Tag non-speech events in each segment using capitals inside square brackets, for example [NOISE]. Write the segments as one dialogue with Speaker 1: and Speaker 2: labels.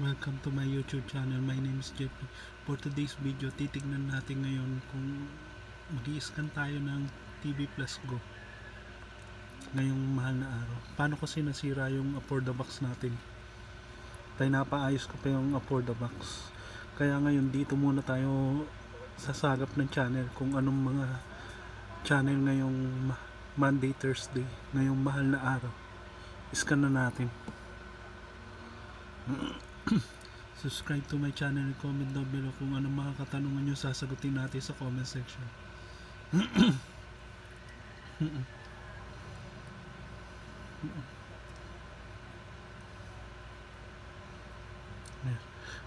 Speaker 1: Welcome to my YouTube channel. My name is Jeffrey. For today's video, titignan natin ngayon kung mag scan tayo ng TV Plus Go ngayong mahal na araw. Paano kasi nasira yung afford the box natin? Tayo napaayos ko pa yung afford the box. Kaya ngayon dito muna tayo sasagap ng channel kung anong mga channel ngayong Monday, Thursday, ngayong mahal na araw. Scan na natin. [CLEARS THROAT] Subscribe to my channel and comment down below kung anong mga katanungan nyo sasagutin natin sa comment section. [CLEARS THROAT]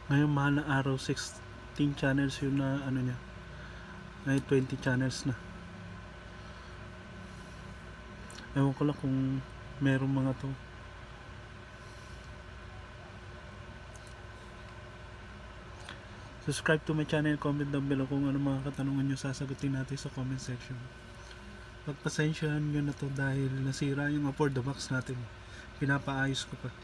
Speaker 1: Ngayon mahal na araw 16 channels yun na ano niya. Ngayon 20 channels na. Ewan ko lang kung merong mga to. Subscribe to my channel, comment down below kung ano mga katanungan nyo sasagutin natin sa comment section. Pagpasensyahan nyo na to dahil nasira yung afford the box natin. Pinapaayos ko pa. [COUGHS]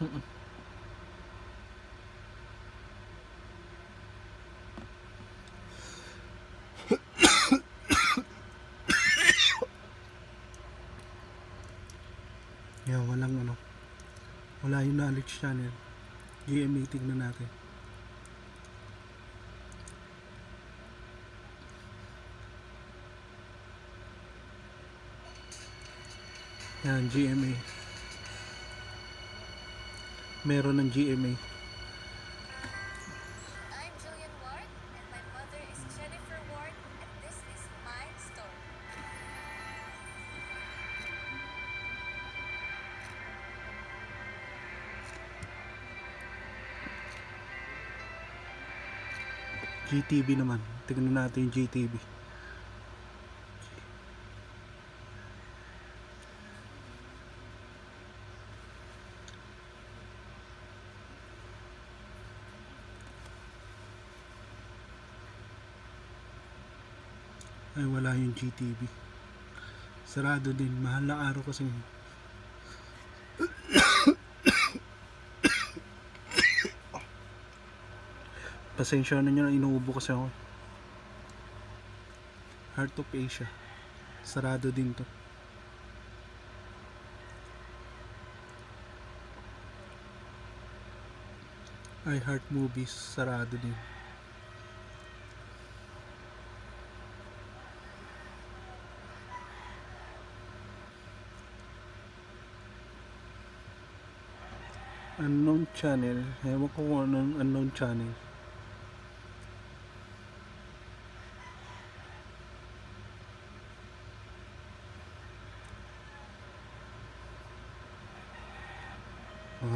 Speaker 1: [COUGHS] Yan, walang ano. Knowledge channel. GMA tignan natin. Yan, GMA. Meron ng GMA. GTV naman. Tignan natin yung GTV. Ay wala yung GTV. Sarado din. Mahal na araw kasi. Pasensya na nyo na inuubo kasi ako. Heart of Asia. Sarado din to. I Heart Movies. Sarado din. Unknown channel. Ewan ko kung anong unknown channel.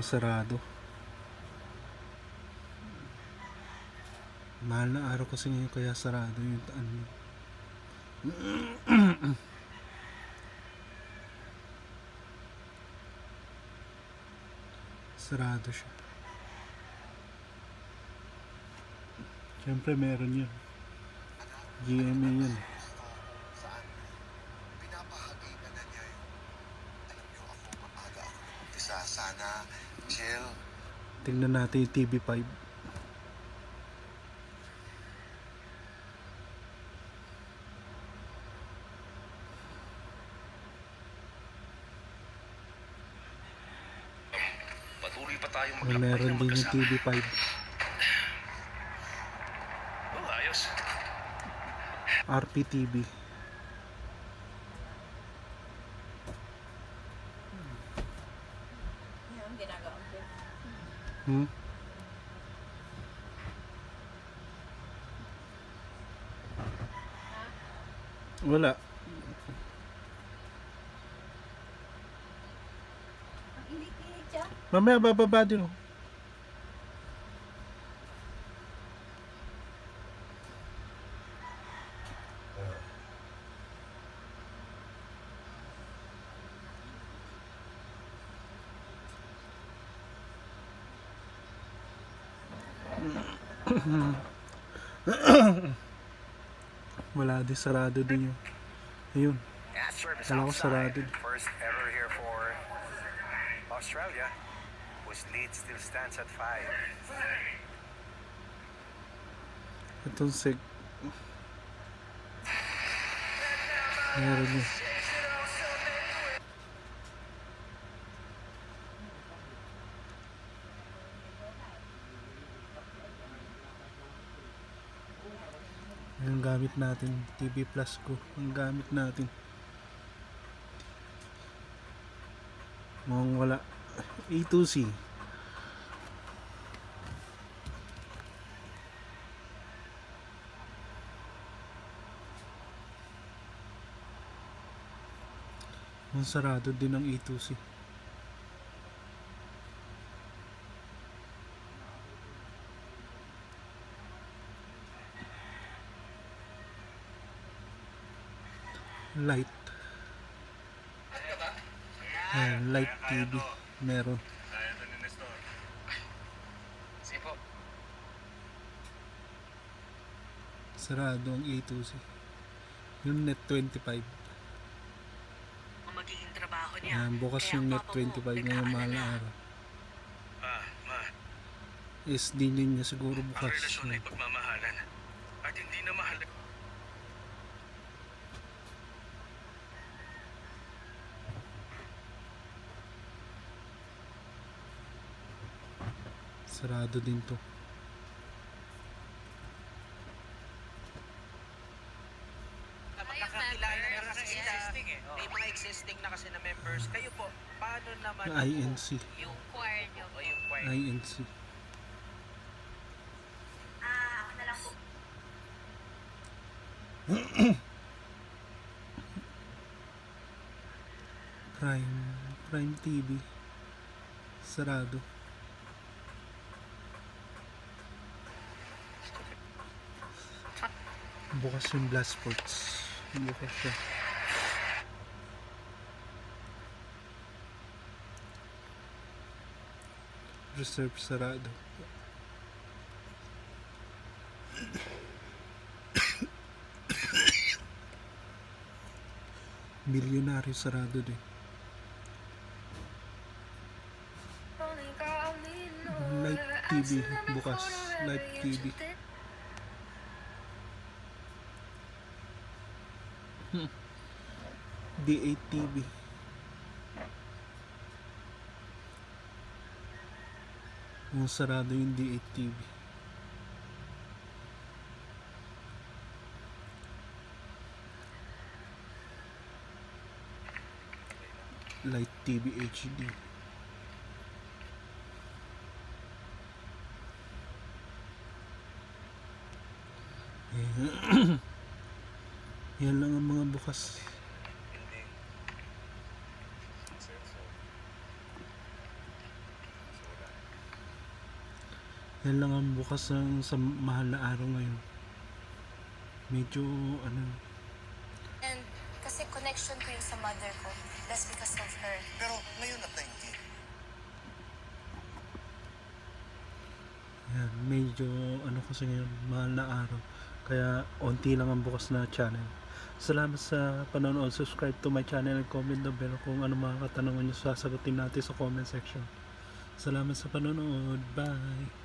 Speaker 1: Sarado. Mahal na araw kasi ngayon kaya sarado yung ano. [CLEARS THROAT] sarado siya. Siyempre meron yun. GMA yun.
Speaker 2: saan pinapahagi na na niya yung alam niyo ako maaga ako umpisa sana chill
Speaker 1: Tingnan natin yung TV5.
Speaker 3: Patuloy pa tayong maglakbay
Speaker 1: meron din yung
Speaker 3: magkasama.
Speaker 1: TV5.
Speaker 3: Oh, ayos.
Speaker 1: RPTV.
Speaker 4: Yan ang ginagawa ko.
Speaker 1: Hmm? Wala.
Speaker 4: Ang init-init siya.
Speaker 1: Mamaya bababa din oh. [COUGHS] Wala din, sarado din yun. Ayun. Kala ko sarado.
Speaker 3: First ever here for
Speaker 5: Australia, whose lead still stands at 5.
Speaker 1: Itong seg... Meron niya. Ang gamit natin, TV Plus ko. Ang gamit natin. Mukhang wala. A2C. Ang sarado din ang A2C. Light. Ayan, light TV. Meron.
Speaker 3: Sige po.
Speaker 1: Sarado ang A2C. Yung net 25.
Speaker 6: ang magiging trabaho niya.
Speaker 1: Ayan, bukas yung
Speaker 6: ang
Speaker 1: net
Speaker 6: papa mo,
Speaker 1: 25 ngayong mahal na araw.
Speaker 3: Ah, ma,
Speaker 1: SD din niya siguro
Speaker 3: ang
Speaker 1: bukas.
Speaker 3: relasyon ay pagmamahalan. At hindi na mahal.
Speaker 1: Sarado din to.
Speaker 7: Magkakakilala na kasi sila. May mga existing na kasi na members. Kayo po, paano naman
Speaker 1: INC.
Speaker 4: Yung choir nyo.
Speaker 7: o yung choir?
Speaker 1: INC.
Speaker 4: Ah, ako na lang po.
Speaker 1: Prime. Prime TV. Sarado. Bukas yung Blast Sports. Bukas siya. Reserve sarado. Milyonaryo sarado din. Light TV bukas. Light TV. D8 TV. Kung sarado yung D8 TV. Light TV HD. [CLEARS THROAT] Ayan. [CLEARS THROAT] Yan lang ang mga bukas. Yan lang ang bukas ng, sa mahal na araw ngayon. Medyo ano,
Speaker 4: And kasi connection ko yung sa mother ko. That's because of her.
Speaker 2: Pero ngayon at 19,
Speaker 1: yan, medyo ano kasi ngayon, mahal na araw. Kaya onti lang ang bukas na channel. Salamat sa panonood. Subscribe to my channel and comment down below kung ano mga katanungan nyo sasagutin natin sa comment section. Salamat sa panonood. Bye!